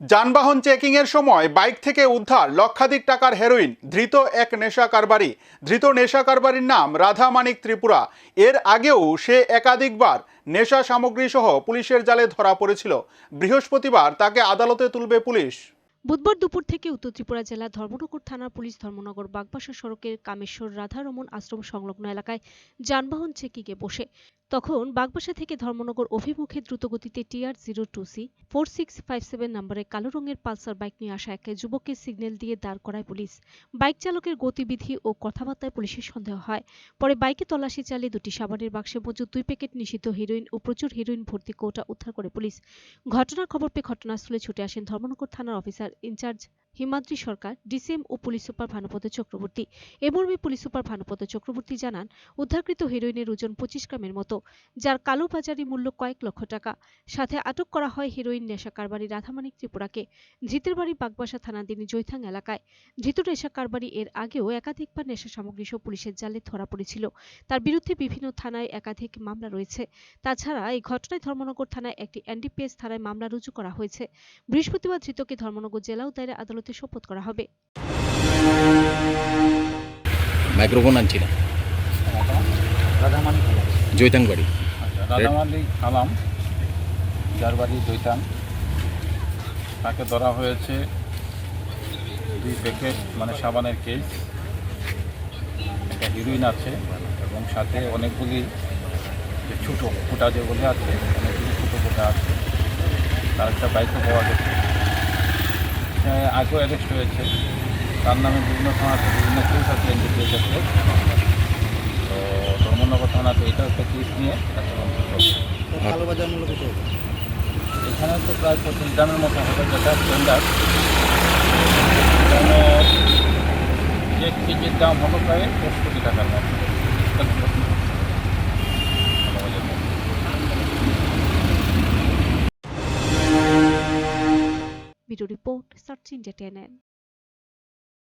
যানবাহন চেকিং এর সময় বাইক থেকে উদ্ধার লক্ষাধিক টাকার হেরোইন, ধৃত এক নেশা কারবারি ধৃত নেশা কারবারির নাম রাধা মানিক ত্রিপুরা। এর আগেও সে একাধিকবার নেশা সামগ্রী সহ পুলিশের জালে ধরা পড়েছিল। বৃহস্পতিবার তাকে আদালতে তুলবে পুলিশ। বুধবার দুপুর থেকে উত্তর ত্রিপুরা জেলার ধর্মনগর থানার পুলিশ ধর্মনগর বাগবাসা সড়কের কামেশ্বর রাধারমন আশ্রম সংলগ্ন এলাকায় যানবাহন চেকিংয়ে বসে। তখন বাগবাসা থেকে ধর্মনগর অভিমুখে দ্রুতগতিতে TR zero two C, four six five seven নম্বরের কালো রঙের পালসার বাইক নিয়ে আসা এক যুবককে সিগন্যাল দিয়ে দাঁড় করায় পুলিশ। বাইক চালকের গতিবিধি ও কথাবার্তায় পুলিশের সন্দেহ হয়। পরে বাইকে তল্লাশি চালিয়ে দুটি সাবানের বাক্সে মজুদ দুই প্যাকেট নিষিদ্ধ হিরোইন ও প্রচুর হিরোইন ভর্তি কৌটা উদ্ধার করে পুলিশ। ঘটনার খবর পেয়ে ঘটনাস্থলে ছুটে আসেন ধর্মনগর থানার officer in charge Himadri Sarkar DCM O police super Bhanupada Chakraborty. এ মর্মে পুলিশ সুপার ভানুপদ চক্রবর্তী জানান, উদ্ধারকৃত হিরোইনের ওজন পঁচিশ গ্রামের মতো, যার কালো বাজারি মূল্য কয়েক লক্ষ টাকা। সাথে আটক করা হয় হিরোইন নেশা কারবারি রাধামানিক ত্রিপুরাকে, ধৃতের বাড়ি বাগবাসা থানাধীন জৈথাং এলাকায়। ধৃত নেশা কারবারি এর আগেও একাধিকবার নেশা সামগ্রী সহ পুলিশের জালে ধরা পড়েছিল। তার বিরুদ্ধে বিভিন্ন থানায় একাধিক মামলা রয়েছে। তাছাড়া এই ঘটনায় ধর্মনগর থানায় একটি এনডিপিএস থানায় মামলা রুজু করা হয়েছে। বৃহস্পতিবার ধৃতকে ধর্মনগর জেলা ও দায়রা আদালতে শপথ করা হবে। মাইক্রোফোন আনছি না। রাধামানি খালাম বাড়ি আচ্ছা রাধামানি খালাম যার বাড়ি দৈতান তাকে ধরা হয়েছে দুই প্যাকেট মানে সাবানের কেস। একটা হিরোইন আছে এবং সাথে অনেকগুলি যে ছোটো ফুটা যেগুলি আছে অনেকগুলি ছোটো ফুটা আছে। তার একটা বাইকও পাওয়া গেছে। সে আগেও অ্যারেস্ট হয়েছে। তার নামে বিভিন্ন থানাতে বিভিন্ন কেস আছে এনডিপিএস আছে তো ধর্মনগর থানাতে এটা একটা কেস নিয়ে এখানে তো প্রায় পঁচিশ গ্রামের মতো হবে যেটা স্ট্যান্ডার্ড এক কেজির দাম হলো প্রায় দশ কোটি টাকার মতো। Video report, Search in the tenant.